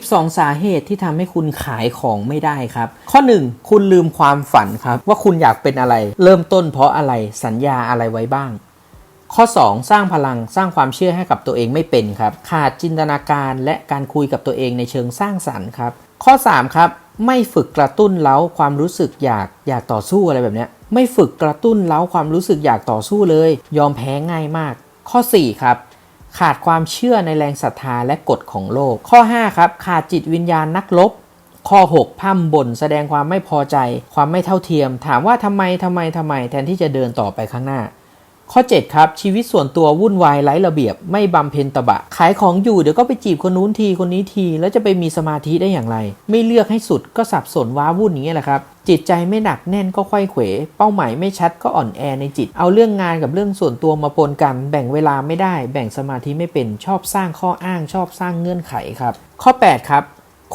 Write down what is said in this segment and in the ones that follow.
12 สาเหตุที่ทำให้คุณขายของไม่ได้ครับ ข้อ 1 คุณลืมความฝันครับ ว่าคุณอยากเป็นอะไร เริ่มต้นเพราะอะไรสัญญาอะไรไว้บ้าง ข้อ 2 สร้างพลังสร้างความเชื่อให้กับตัวเองไม่เป็นครับ ขาดจินตนาการและการคุยกับตัวเองในเชิงสร้างสรรค์ครับ ข้อ 3 ครับ ไม่ฝึกกระตุ้นเล้าความรู้สึกอยากอยากต่อสู้อะไรแบบนี้ไม่ฝึกกระตุ้นเล้าความรู้สึกอยากต่อสู้เลย ยอมแพ้ง่ายมาก ข้อ 4 ครับ ขาดความเชื่อในแรงศรัทธาและกฎของโลก ข้อ 5 ครับ ขาดจิตวิญญาณนักลบ ข้อ 6พร่ำบ่นแสดงความไม่พอใจ ความไม่เท่าเทียม ถามว่าทำไมทำไมทำไม แทนที่จะเดินต่อไปข้างหน้า ข้อ 7 ครับ ชีวิตส่วนตัววุ่นวายไร้ระเบียบไม่บำเพ็ญตบะ ขายของอยู่เดี๋ยวก็ไปจีบคนนู้นทีคนนี้ที แล้วจะไปมีสมาธิได้อย่างไร ไม่เลือกให้สุดก็สับสนว้าวุ่นอย่างนี้ยแหละครับจิตใจไม่หนักแน่นก็ค่อยเขว เป้าหมายไม่ชัดก็อ่อนแอในจิต เอาเรื่องงานกับเรื่องส่วนตัวมาปนกัน แบ่งเวลาไม่ได้ แบ่งสมาธิไม่เป็น ชอบสร้างข้ออ้าง ชอบสร้างเงื่อนไขครับ ข้อ 8 ครับ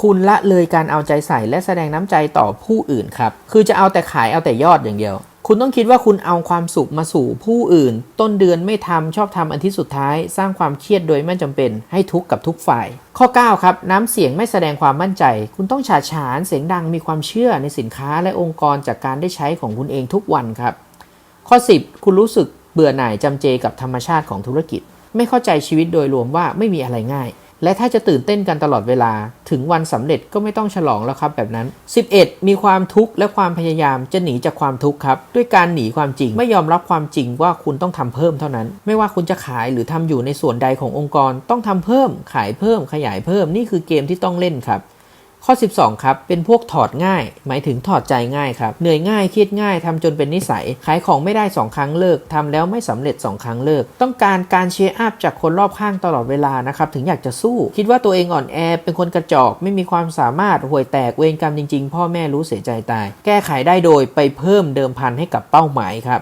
คุณละเลยการเอาใจใส่และแสดงน้ำใจต่อผู้อื่นครับ คือจะเอาแต่ขายเอาแต่ยอดอย่างเดียว คุณต้องคิดว่าคุณเอาความสุขมาสู่ผู้อื่น ต้นเดือนไม่ทำชอบทำอันที่สุดท้าย สร้างความเครียดโดยไม่จำเป็นให้ทุกข์กับทุกฝ่าย ข้อ 9 ครับ น้ำเสียงไม่แสดงความมั่นใจ คุณต้องฉาฉานเสียงดังมีความเชื่อในสินค้าและองค์กรจากการได้ใช้ของคุณเองทุกวันครับ ข้อ 10 คุณรู้สึกเบื่อหน่ายจำเจกับธรรมชาติของธุรกิจ ไม่เข้าใจชีวิตโดยรวมว่าไม่มีอะไรง่าย และถ้าจะตื่นเต้นกันตลอดเวลา ถึงวันสำเร็จก็ไม่ต้องฉลองแล้วครับแบบนั้น 11 มีความทุกข์และความพยายามจะหนีจากความทุกข์ครับ ด้วยการหนีความจริง ไม่ยอมรับความจริงว่าคุณต้องทำเพิ่มเท่านั้น ไม่ว่าคุณจะขายหรือทำอยู่ในส่วนใดขององค์กร ต้องทำเพิ่ม ขายเพิ่ม ขยายเพิ่ม นี่คือเกมที่ต้องเล่นครับ ข้อ 12 ครับ เป็นพวกถอดง่าย หมายถึงถอดใจง่ายครับ เหนื่อยง่ายเครียดง่ายทำจนเป็นนิสัย ขายของไม่ได้ 2 ครั้งเลิกทำแล้วไม่สำเร็จ 2 ครั้งเลิก ต้องการการเชียร์อัพจากคนรอบข้างตลอดเวลานะครับ ถึงอยากจะสู้ คิดว่าตัวเองอ่อนแอ เป็นคนกระจอก ไม่มีความสามารถห่วยแตกเวรกรรมจริง ๆ พ่อแม่รู้เสียใจตาย แก้ไขได้โดยไปเพิ่มเดิมพันให้กับเป้าหมายครับ